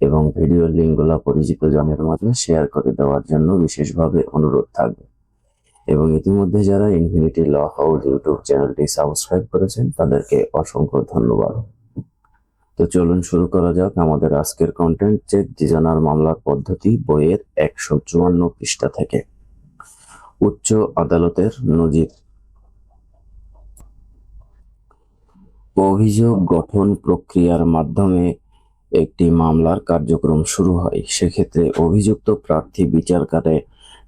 এবং ভিডিওর লিঙ্কগুলো পরিচিত জনের মাঝে শেয়ার করে দেওয়ার জন্য বিশেষভাবে অনুরোধ থাকবে। এবং ইতিমধ্যে যারা ইনফিনিটি ল হাউস ইউটিউব চ্যানেলটি সাবস্ক্রাইব করেছেন, তাদেরকে অসংখ্য ধন্যবাদ। তো চলুন শুরু করা যাক আমাদের আজকের কন্টেন্ট চেক ডিজানার মামলার পদ্ধতি বইয়ের একশো চুয়ান্ন পৃষ্ঠা থেকে। উচ্চ আদালতের নজির। অভিযোগ গঠন প্রক্রিয়ার মাধ্যমে একটি মামলার কার্যক্রম শুরু হয়। সেক্ষেত্রে অভিযুক্ত প্রার্থী বিচারকারে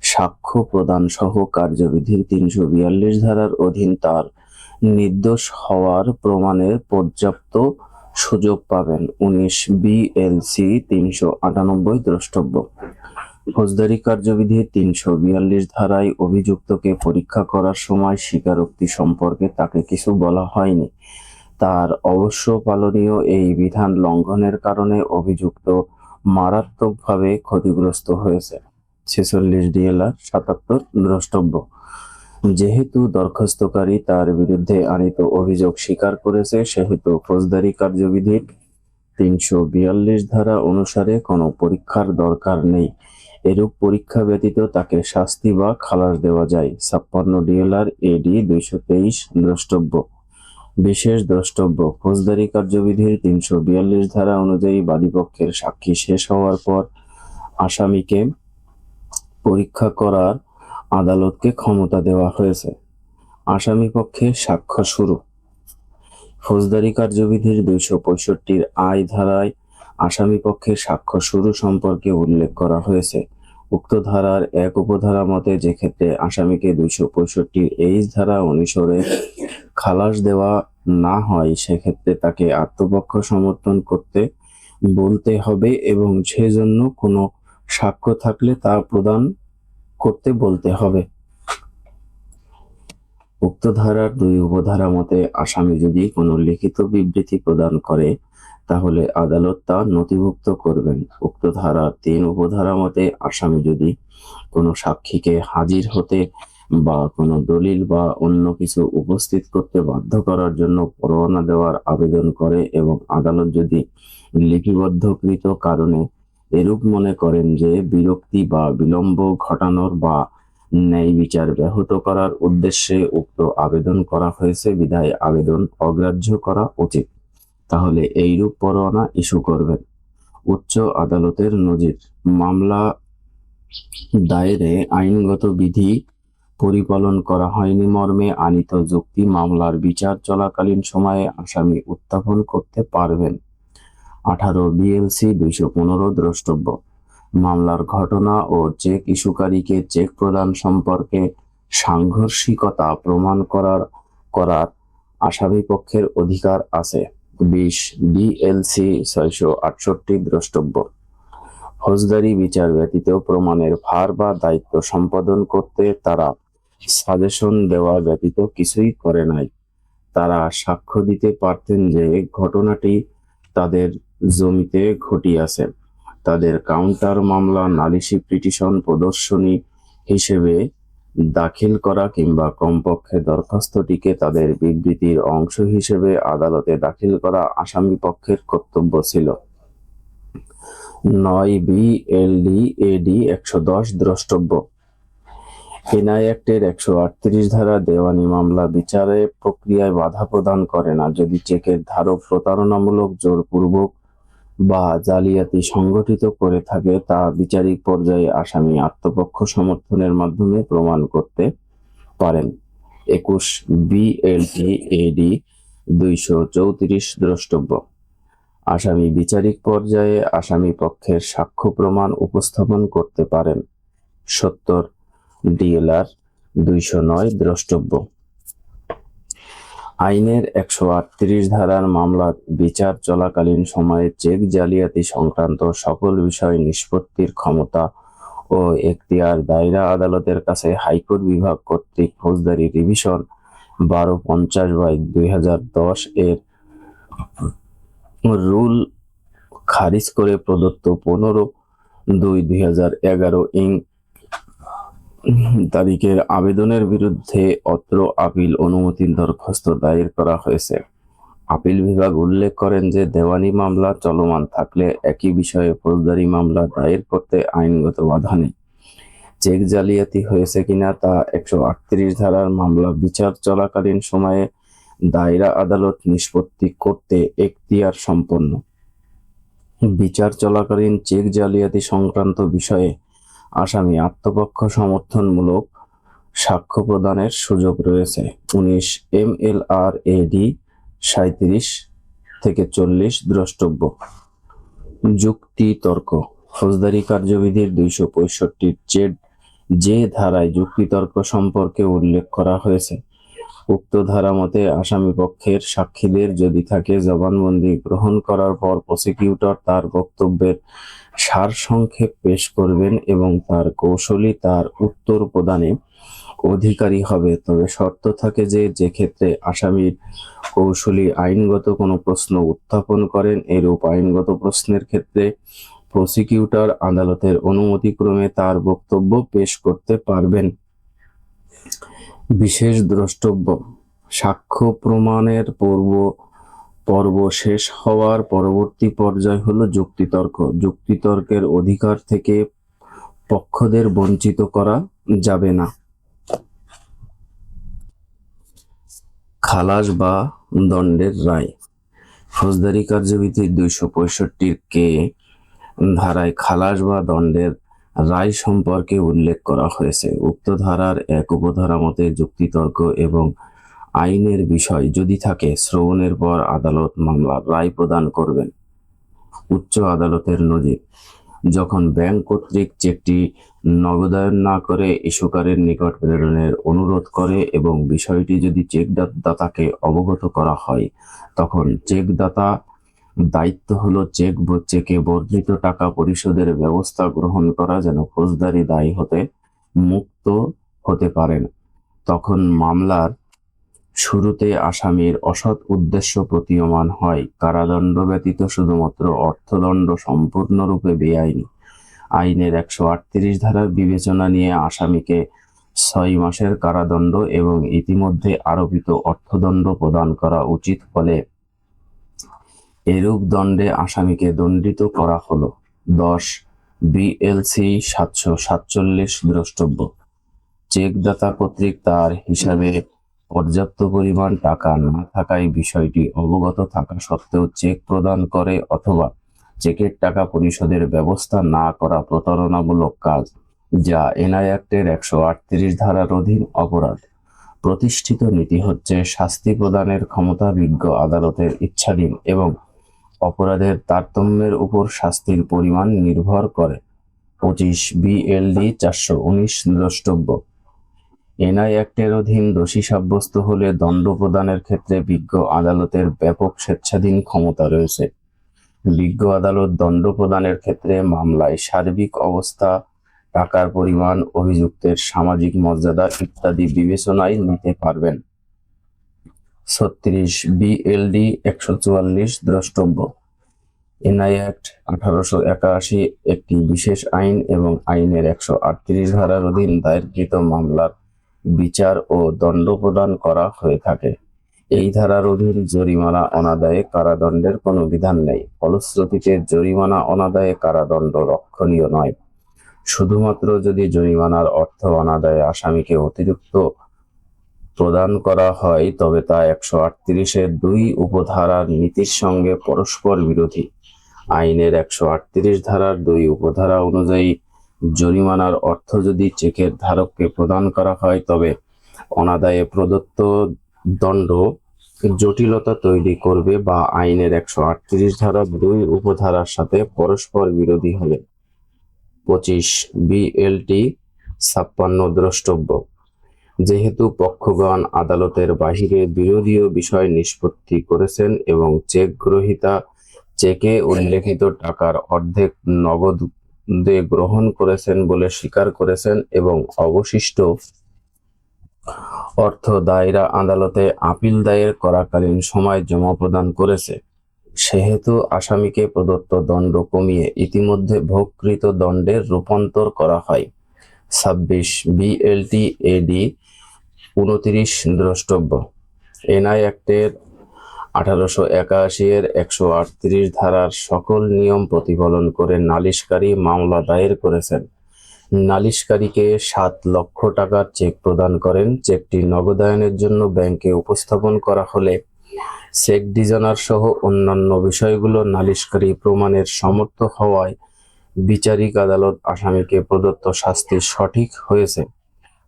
সাক্ষ্য প্রদান সহ কার্যবিধির তিনশো বিয়াল্লিশ ধারার অধীন তার নির্দোষ হওয়ার প্রমাণের পর্যাপ্ত সুযোগ পাবেন উনিশ বিএলসি তিনশো আটানব্বই দ্রষ্টব্য। ফৌজদারি কার্যবিধির তিনশো বিয়াল্লিশ ধারায় অভিযুক্তকে পরীক্ষা করার সময় স্বীকারোক্তি সম্পর্কে তাকে কিছু বলা হয়নি। তার অবশ্য পালনীয় এই বিধান লঙ্ঘনের কারণে অভিযুক্ত মারাত্মকভাবে ক্ষতিগ্রস্ত হয়েছে। ছেচল্লিশ ডিএলআর সাতাত্তর দ্রষ্টব্য। যেহেতু দরখাস্তকারী তার বিরুদ্ধে আনিত অভিযোগ স্বীকার করেছে, সেহেতু ফৌজদারি কার্যবিধির তিনশো বিয়াল্লিশ ধারা অনুসারে কোনো পরীক্ষার দরকার নেই। এরূপ পরীক্ষা ব্যতীত তাকে শাস্তি বা খালাস দেওয়া যায়। ছাপ্পান্ন ডিএলআর এডি দুইশো তেইশ দ্রষ্টব্য। বিশেষ দ্রষ্টব্য। ফৌজদারি কার্যবিধির তিনশো বিয়াল্লিশ ধারা অনুযায়ী বাদীপক্ষের সাক্ষী শেষ হওয়ার পর আসামিকে পরীক্ষা করার আদালতকে ক্ষমতা দেওয়া হয়েছে। আসামি পক্ষে সাক্ষ্য শুরু। ফৌজদারি কার্যবিধির দুইশো পঁয়ষট্টির আয় ধারায় আসামি পক্ষে সাক্ষ্য শুরু সম্পর্কে উল্লেখ করা হয়েছে। উক্ত ধারার এক উপধারা মতে যে ক্ষেত্রে আসামিকে দুইশো পঁয়ষট্টির এইচ ধারা অনুসারে খালাস দেওয়া না হয়, সেক্ষেত্রে তাকে আত্মপক্ষ সমর্থন করতে বলতে হবে এবং সেজন্য কোনো সাক্ষ্য থাকলে তা প্রদান করতে বলতে হবে। উক্ত ধারার দুই উপধারা মতে, আসামি যদি কোনো লিখিত বিবৃতি প্রদান করে তাহলে আদালত তা নথিভুক্ত করবেন। উক্ত ধারা তিন উপধারা মতে আসামি যদি কোনো সাক্ষীকে হাজির হতে বা কোনো দলিল বা অন্য কিছু উপস্থিত করতে বাধ্য করার জন্য পরোয়ানা দেওয়ার আবেদন করে এবং আদালত যদি লিপিবদ্ধকৃত কারণে এরূপ মনে করেন যে বিরক্তি বা বিলম্ব ঘটানোর বা ন্যায় বিচার ব্যাহত করার উদ্দেশ্যে উক্ত আবেদন করা হয়েছে, বিধায় আবেদন অগ্রাহ্য করা উচিত। তাহলে এইরূপ পরোয়ানা ইস্যু করবেন। উচ্চ আদালতের নজির। মামলা দায়েরে আইনগত বিধি পরিপালন করা হয়নি মর্মে আনিত যুক্তি মামলার বিচার চলাকালীন সময়ে আসামি উত্থাপন করতে পারবেন। আঠারো বিএলসি দুইশো পনেরো দ্রষ্টব্য। মামলার ঘটনা ও চেক ইস্যুকারীকে চেক প্রদান সম্পর্কে সাংঘর্ষিকতা প্রমাণ করার করার আসামি পক্ষের অধিকার আছে। বিশ বিএলসি ছয়শো আটষট্টি দ্রষ্টব্য। ফৌজদারি বিচার ব্যতীত প্রমাণের ভার বা দায়িত্ব সম্পাদন করতে তারা সাজেশন দেওয়া ব্যতীত কিছুই করে নাই। তারা সাক্ষ্য দিতে পারতেন যে ঘটনাটি তাদের জমিতে ঘটিয়াছে তাদের কাউন্টার মামলা, নালিশি পিটিশন, প্রদর্শনী হিসেবে দাখিল করা কিংবা কমপক্ষে দরখাস্তটিকে তাদের বিবৃতির অংশ হিসেবে আদালতে দাখিল করা আসামি পক্ষের কর্তব্য ছিল। নয় বি এল ডি এডি একশো দশ দ্রষ্টব্য। এনআই অ্যাক্টের একশো আটত্রিশ ধারা দেওয়ানি মামলা বিচারে প্রক্রিয়ায় বাধা প্রদান করে না। যদি চেকের ধারক প্রতারণামূলক জোরপূর্বক বা জালিয়াতি সংগঠিত করে থাকে তা বিচারিক পর্যায়ে আসামি আত্মপক্ষ সমর্থনের মাধ্যমে প্রমাণ করতে পারেন। একুশ বিএলটি এডি দুইশো চৌত্রিশ দ্রষ্টব্য। আসামি বিচারিক পর্যায়ে আসামি পক্ষের সাক্ষ্য প্রমাণ উপস্থাপন করতে পারেন। সত্তর ডিএলআর দুইশো নয় দ্রষ্টব্য। আইনের একশো আটত্রিশ ধারার মামলার বিচার চলাকালীন সময়ে চেক জালিয়াতি সংক্রান্ত সকল বিষয় নিষ্পত্তির ক্ষমতা ও এখতিয়ার দায়রা আদালতের কাছে হাইকোর্ট বিভাগ কর্তৃক ফৌজদারি রিভিশন বারো পঞ্চাশ বাই দুই হাজার দশ এর রুল খারিজ করে প্রদত্ত পনেরো দুই দুই হাজার এগারো ইং তারিখের আবেদনের বিরুদ্ধে অত্র আপিল অনুমতির দরখাস্ত দায়ের করা হয়েছে। আপিল বিভাগ উল্লেখ করেন যে, দেওয়ানি মামলা চলমান থাকলে একই বিষয়ে ফৌজদারি মামলা দায়ের করতে আইনগত বাধা নেই। চেক জালিয়াতি হয়েছে কিনা তা একশো আটত্রিশ ধারার মামলা বিচার চলাকালীন সময়ে দায়রা আদালত নিষ্পত্তি করতে এখতিয়ার সম্পন্ন। বিচার চলাকালীন চেক জালিয়াতি সংক্রান্ত বিষয়ে আসামি আত্মপক্ষ সমর্থনমূলক সাক্ষ্য প্রদানের সুযোগ রয়েছে। উনিশ এম এল আর এডি সাঁত্রিশ থেকে চল্লিশ দ্রষ্টব্য। যুক্তি তর্ক। ফৌজদারি কার্যবিধির দুইশো পঁয়ষট্টির চেড যে ধারায় যুক্তিতর্ক সম্পর্কে উল্লেখ করা হয়েছে। উক্ত ধারা মতে, আসামি পক্ষের সাক্ষীদের যদি থাকে জবানবন্দি গ্রহণ করার পর প্রসিকিউটর তার বক্তব্যের সারসংক্ষেপ পেশ করবেন এবং তার কৌশলী তার উত্তর প্রদানে অধিকারী হবে। তবে শর্ত থাকে যে যে ক্ষেত্রে আসামির কৌশলী আইনগত কোনো প্রশ্ন উত্থাপন করেন, এরূপ আইনগত প্রশ্নের ক্ষেত্রে প্রসিকিউটর আদালতের অনুমতিক্রমে তার বক্তব্য পেশ করতে পারবেন। বিশেষ দ্রষ্টব্য। সাক্ষ্য প্রমাণের পূর্ব পর্ব শেষ হওয়ার পরবর্তী পর্যায় হলো যুক্তিতর্ক। যুক্তিতর্কের অধিকার থেকে পক্ষদের বঞ্চিত করা যাবে না। খালাস বা দণ্ডের রায়। ফৌজদারি কার্যবিধির দুইশো পঁয়ষট্টির কে ধারায় খালাস বা দণ্ডের রায় সম্পর্কে উল্লেখ করা হয়েছে। উক্ত ধারার এক উপধারা মতে যুক্তিতর্ক এবং আইনের বিষয় যদি থাকে, শ্রবণের পর আদালত মামলার রায় প্রদান করবেন। উচ্চ আদালতের নজির। যখন ব্যাংক কর্তৃক চেকটি নগদায়ন না করে, ইস্যুকারের নিকট প্রেরণের অনুরোধ করে এবং বিষয়টি যদি চেক দাতাকে অবগত করা হয়, তখন চেক দাতা দায়িত্ব হলো চেক চেকে বর্ধিত টাকা পরিশোধের ব্যবস্থা গ্রহণ করা যেন ফৌজদারি দায়ী হতে মুক্ত হতে পারেন। তখন মামলার শুরুতে আসামির অসৎ উদ্দেশ্য প্রতীয়মান হয়। কারাদণ্ড ব্যতীত শুধুমাত্র অর্থদণ্ড সম্পূর্ণরূপে বেআইনি। আইনের একশো আটত্রিশ ধারার বিবেচনা নিয়ে আসামিকে ছয় মাসের কারাদণ্ড এবং ইতিমধ্যে আরোপিত অর্থদণ্ড প্রদান করা উচিত ফলে এরূপ দণ্ডে আসামিকে দণ্ডিত করা হলো। দশ বিএলসি সাতশো সাতচল্লিশ দ্রষ্টব্য। চেকদাতা কর্তৃক তার হিসাবে পর্যাপ্ত পরিমাণ টাকা না থাকায় বিষয়টি অবগত থাকা সত্ত্বেও চেক প্রদান করে অথবা চেকের টাকা পরিশোধের ব্যবস্থা না করা প্রতারণামূলক কাজ, যা এনআই অ্যাক্টের একশো আটত্রিশ ধারার অধীন অপরাধ। প্রতিষ্ঠিত নীতি হচ্ছে শাস্তি প্রদানের ক্ষমতা বিজ্ঞ আদালতের ইচ্ছাধীন এবং অপরাধের তারতম্যের উপর শাস্তির পরিমাণ নির্ভর করে। পঁচিশ বিএলডি চারশো উনিশ দ্রষ্টব্য। এনআই অ্যাক্টের অধীন দোষী সাব্যস্ত হলে দণ্ড প্রদানের ক্ষেত্রে বিজ্ঞ আদালতের ব্যাপক স্বেচ্ছাধীন ক্ষমতা রয়েছে। বিজ্ঞ আদালত দণ্ড প্রদানের ক্ষেত্রে মামলায় সার্বিক অবস্থা, টাকার পরিমাণ, অভিযুক্তের সামাজিক মর্যাদা ইত্যাদি বিবেচনায় নিতে পারবেন। ছত্রিশ বিএলডি একশো চুয়াল্লিশ দ্রষ্টব্য। এনআই অ্যাক্ট আঠারোশো একাশি একটি বিশেষ আইন এবং আইনের একশো আটত্রিশ ধারার অধীন দায়েরকৃত মামলার বিচার ও দণ্ড প্রদান করা হয়ে থাকে। এই ধারার অধীন জরিমানা অনাদায়ে কারাদণ্ডের কোনো বিধান নেই। ফলশ্রুতিতে জরিমানা অনাদায়ে কারাদণ্ড রক্ষণীয় নয়। শুধুমাত্র যদি জরিমানার অর্থ অনাদায়ে আসামিকে অতিরিক্ত প্রদান করা হয়, তবে তা একশো আটত্রিশের দুই উপধারার নীতির সঙ্গে পরস্পর বিরোধী। আইনের একশো আটত্রিশ ধারার দুই উপধারা অনুযায়ী, জরিমানার অর্থ যদি চেকের ধারককে প্রদান করা হয়, তবে অনাদায়ে প্রদত্ত দণ্ড জটিলতা তৈরি করবে বা আইনের একশো আটত্রিশ ধারা দুই উপধারার সাথে পরস্পর বিরোধী হবে। পঁচিশ বিএলটি ছাপ্পান্ন দ্রষ্টব্য। যেহেতু পক্ষগণ আদালতের বাহিরে বিরোধীয় বিষয় নিষ্পত্তি করেছেন এবং চেক গ্রহীতা চেকে উল্লেখিত টাকার অর্ধেক নগদ গ্রহণ করেছেন বলে স্বীকার করেছেন এবং অবশিষ্ট অর্থ দায়রা আদালতে আপিল দায়ের করাকালীন সময় জমা প্রদান করেছে। সেহেতু আসামিকে প্রদত্ত দণ্ড কমিয়ে ইতিমধ্যে ভোগকৃত দণ্ডের রূপান্তর করা হয়। ছাব্বিশ বিএলটি এডি উনত্রিশ দ্রষ্টব্য। এনআই অ্যাক্টের আঠারোশো একাশি এর একশো আটত্রিশ ধারার সকল নিয়ম প্রতিপালন করে নালিশকারী মামলা দায়ের করেছেন। নালিশকারীকে সাত লক্ষ টাকার চেক প্রদান করেন। চেকটি নগদায়নের জন্য ব্যাংকে উপস্থাপন করা হলে চেক ডিজাইনার সহ অন্যান্য বিষয়গুলো নালিশকারী প্রমাণের সমর্থ হওয়ায় বিচারিক আদালত আসামিকে প্রদত্ত শাস্তি সঠিক হয়েছে।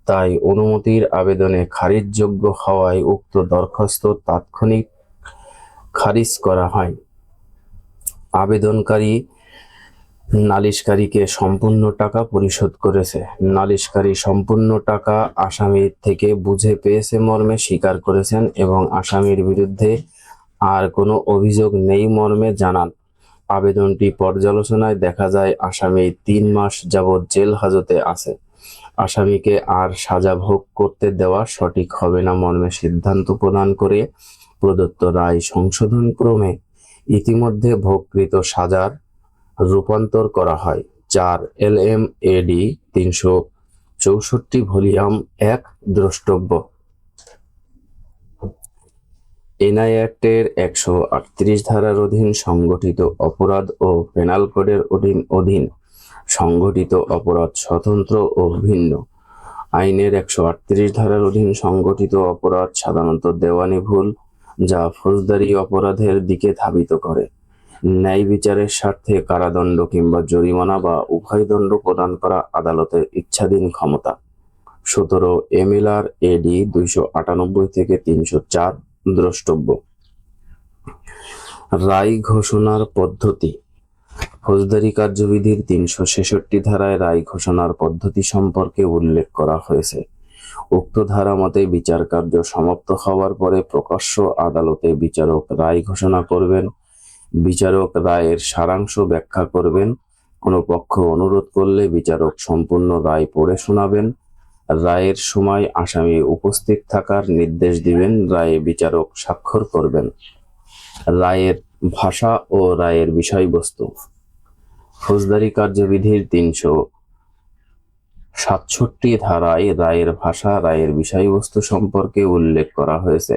তাই অনুমতির আবেদনে খারিজযোগ্য হওয়ায় উক্ত দরখাস্ত তাৎক্ষণিক খারিজ করা হয়। আবেদনকারী নালিশকারীকে সম্পূর্ণ টাকা পরিশোধ করেছে। নালিশকারী সম্পূর্ণ টাকা আসামির থেকে বুঝে পেয়েছে মর্মে স্বীকার করেছেন এবং আসামির বিরুদ্ধে আর কোনো অভিযোগ নেই মর্মে জানান। আবেদনটি পর্যালোচনায় দেখা যায়, আসামি তিন মাস যাবৎ জেল হাজতে আছে। আসামিকে আর সাজা ভোগ করতে দেওয়া সঠিক হবে না মর্মে সিদ্ধান্ত প্রদান করে প্রদত্ত রায় সংশোধন ক্রমে ইতিমধ্যে ভোগকৃত সাজার রূপান্তর করা হয়। চার এল এম এডি তিনশো চৌষট্টি ভলিউম এক দ্রষ্টব্য। এনআই অ্যাক্টের একশো আটত্রিশ ধারার অধীন সংগঠিত অপরাধ ও পেনাল কোডের অধীন অধীন সংগঠিত অপরাধ স্বতন্ত্র ও ভিন্ন। আইনের একশো আটত্রিশ ধারার অধীন সংগঠিত অপরাধ সাধারণত দেওয়ানি ভুল, যা ফৌজদারি অপরাধের দিকে ধাবিত করে। ন্যায় বিচারের স্বার্থে কারাদণ্ড কিংবা জরিমানা বা উভয় দণ্ড প্রদান করা আদালতের ইচ্ছাধীন ক্ষমতা। সতেরো এমএলআর এডি দুইশো আটানব্বই থেকে তিনশো চার দ্রষ্টব্য। রায় ঘোষণার পদ্ধতি। ফৌজদারি কার্যবিধির তিনশো ছেষট্টি ধারায় রায় ঘোষণার পদ্ধতি সম্পর্কে উল্লেখ করা হয়েছে। উক্ত ধারা মতে বিচার কার্য সমাপ্ত হওয়ার পরে প্রকাশ্য আদালতে বিচারক রায় ঘোষণা করবেন, বিচারক রায়ের সারাংশ ব্যাখ্যা করবেন, কোনো পক্ষ অনুরোধ করলে বিচারক সম্পূর্ণ রায় পড়ে শোনাবেন, রায়ের সময় আসামি উপস্থিত থাকার নির্দেশ দিবেন, রায়ে বিচারক স্বাক্ষর করবেন। রায়ের ভাষা ও রায়ের বিষয়বস্তু। ফৌজদারি কার্যবিধির তিনশো সাতষট্টি ধারায় রায়ের ভাষা, রায়ের বিষয়বস্তু সম্পর্কে উল্লেখ করা হয়েছে।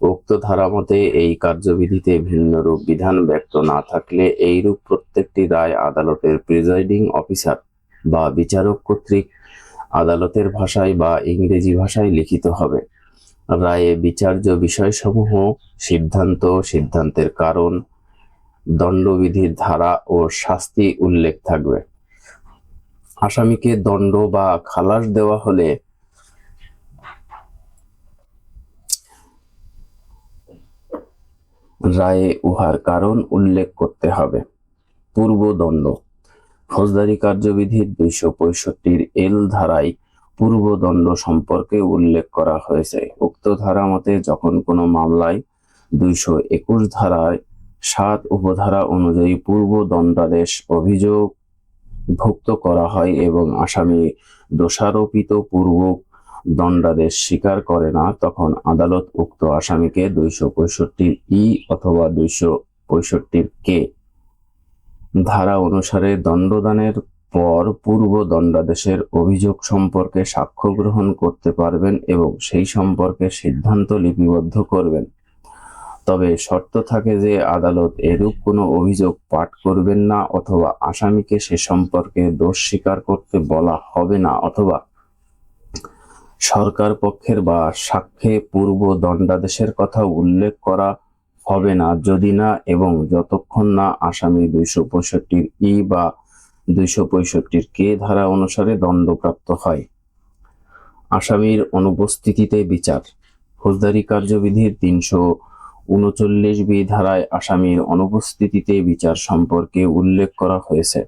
উক্ত ধারা মতে এই কার্যবিধিতে ভিন্নরূপ বিধান ব্যক্ত না থাকলে এইরূপ প্রত্যেকটি রায় আদালতের প্রিজাইডিং অফিসার বা বিচারক কর্তৃক আদালতের ভাষায় বা ইংরেজি ভাষায় লিখিত হবে। রায়ে বিচার্য বিষয়সমূহ, সিদ্ধান্ত, সিদ্ধান্তের কারণ, দণ্ডবিধির ধারা ও শাস্তি উল্লেখ থাকবে। আসামিকে দণ্ড বা খালাস দেওয়া হলে রায়ে উহার কারণ উল্লেখ করতে হবে। পূর্বদণ্ড ফৌজদারি কার্যবিধির দুইশো পঁয়ষট্টির এল ধারায় পূর্বদণ্ড সম্পর্কে উল্লেখ করা হয়েছে। উক্ত ধারা মতে যখন কোনো মামলায় দুইশো একুশ ধারায় সাত উপধারা অনুযায়ী পূর্ব দণ্ডাদেশ অভিযোগ ভুক্ত করা হয় এবং আসামি দোষারোপিত পূর্ব দণ্ডাদেশ স্বীকার করে না, তখন আদালত উক্ত আসামিকে দুইশো পঁয়ষট্টির ই অথবা দুইশো পঁয়ষট্টির কে ধারা অনুসারে দণ্ডদানের পর পূর্ব দণ্ডাদেশের অভিযোগ সম্পর্কে সাক্ষ্য গ্রহণ করতে পারবেন এবং সেই সম্পর্কে সিদ্ধান্ত লিপিবদ্ধ করবেন। তবে শর্ত থাকে যে আদালত এরূপ কোনো অভিযোগ পাঠ করবেন না অথবা আসামিকে সে সম্পর্কে দোষ স্বীকার করতে বলা হবে না অথবা সরকার পক্ষের বা সাক্ষ্যে পূর্ব দণ্ডাদেশের কথা উল্লেখ করা হবে না। যদি না এবং যতক্ষণ না আসামি দুইশো পঁয়ষট্টির ই বা দুইশো পঁয়ষট্টির কে ধারা অনুসারে দণ্ডপ্রাপ্ত হয়। আসামির অনুপস্থিতিতে বিচার। ফৌজদারি কার্যবিধির তিনশো উনচল্লিশ বি ধারায় আসামির অনুপস্থিতিতে বিচার সম্পর্কে উল্লেখ করা হয়েছে।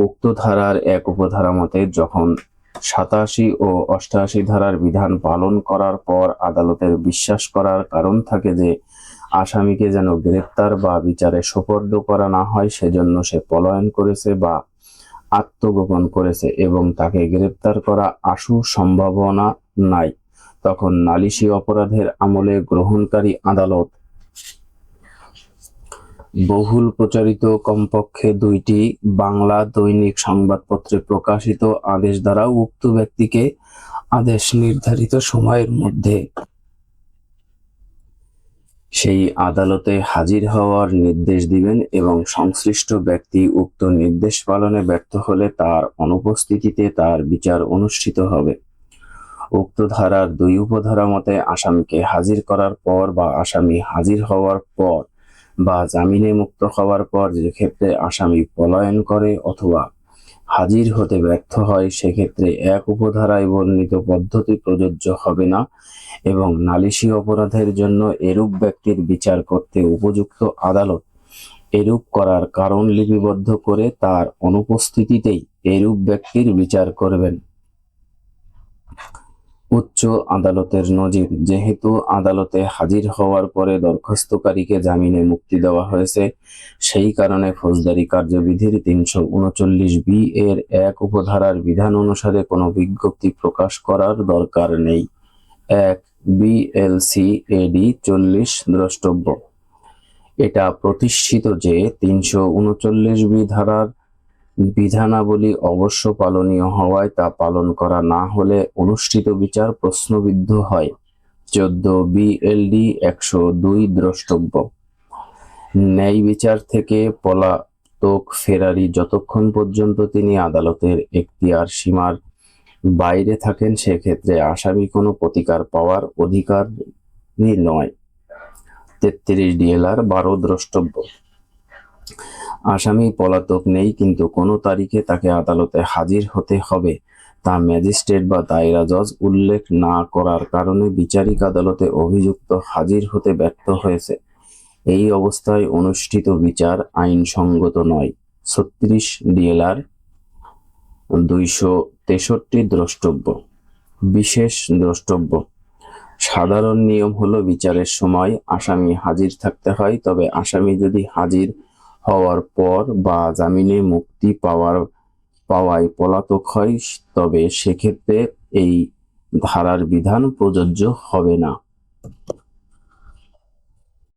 উক্ত ধারার এক উপধারা মতে, যখন সাতাশি ও অষ্টাশি ধারার বিধান পালন করার পর আদালতের বিশ্বাস করার কারণ থাকে যে আসামিকে যেন গ্রেপ্তার বা বিচারে সোপর্দ করা না হয়, সেজন্য সে পলায়ন করেছে বা আত্মগোপন করেছে এবং তাকে গ্রেপ্তার করা আশু সম্ভাবনা নাই। তখন নালিশি অপরাধের আমলে গ্রহণকারী আদালত বহুল প্রচারিত কমপক্ষে দুইটি বাংলা দৈনিক সংবাদপত্রে প্রকাশিত আদেশ দ্বারা উক্ত ব্যক্তিকে আদেশ নির্ধারিত সময়ের মধ্যে সেই আদালতে হাজির হওয়ার নির্দেশ দিবেন এবং সংশ্লিষ্ট ব্যক্তি উক্ত নির্দেশ পালনে ব্যর্থ হলে তার অনুপস্থিতিতে তার বিচার অনুষ্ঠিত হবে। উক্ত ধারার দুই উপধারা মতে আসামিকে হাজির করার পর বা আসামি হাজির হওয়ার পর বা জামিনে মুক্ত হওয়ার পর যে ক্ষেত্রে আসামি পলায়ন করে অথবা হাজির হতে ব্যর্থ হয়, সেক্ষেত্রে এক উপধারায় বর্ণিত পদ্ধতি প্রযোজ্য হবে না এবং নালিশি অপরাধের জন্য এরূপ ব্যক্তির বিচার করতে উপযুক্ত আদালত এরূপ করার কারণ লিপিবদ্ধ করে তার অনুপস্থিতিতেই এরূপ ব্যক্তির বিচার করবেন। উচ্চ আদালতের নজির। যেহেতু আদালতে হাজির হওয়ার পরে দরখাস্তকারীকে জামিনে মুক্তি দেওয়া হয়েছে, সেই কারণে ফৌজদারি কার্যবিধির তিনশো উনচল্লিশ বি এর এক উপধারার বিধান অনুসারে কোনো বিজ্ঞপ্তি প্রকাশ করার দরকার নেই। এক, বিএলসি এডি চল্লিশ দ্রষ্টব্য। এটা প্রতিষ্ঠিত যে তিনশো উনচল্লিশ বি ধারার বিধানাবলী অবশ্য পালনীয় হওয়ায় তা পালন করা না হলে অনুষ্ঠিত বিচার প্রশ্নবিদ্ধ হয়। চোদ্দ বিএলডি একশো দুই দ্রষ্টব্য। ন্যায় বিচার থেকে পলাতক ফেরারি যতক্ষণ পর্যন্ত তিনি আদালতের এখতিয়ার সীমার বাইরে থাকেন, সেক্ষেত্রে আসামি কোনো প্রতিকার পাওয়ার অধিকারী নয়। তেত্রিশ ডিএলআর বারো দ্রষ্টব্য। আসামি পলাতক নেই, কিন্তু কোনো তারিখে তাকে আদালতে হাজির হতে হবে। তা ম্যাজিস্ট্রেট বা দায়রা জজ উল্লেখ না করার কারণে বিচারিক আদালতে অভিযুক্ত হাজির হতে ব্যর্থ হয়েছে। এই অবস্থায় অনুষ্ঠিত বিচার আইনসঙ্গত নয়। ছত্রিশ ডিএলআর দুইশো তেষট্টি দ্রষ্টব্য। বিশেষ দ্রষ্টব্য। সাধারণ নিয়ম হলো বিচারের সময় আসামি হাজির থাকতে হয়, তবে আসামি যদি হাজির হওয়ার পর বা জামিনে মুক্তি পাওয়ার, পাওয়ায় পলাতক হয়, তবে সেক্ষেত্রে এই ধারার বিধান প্রযোজ্য হবে না।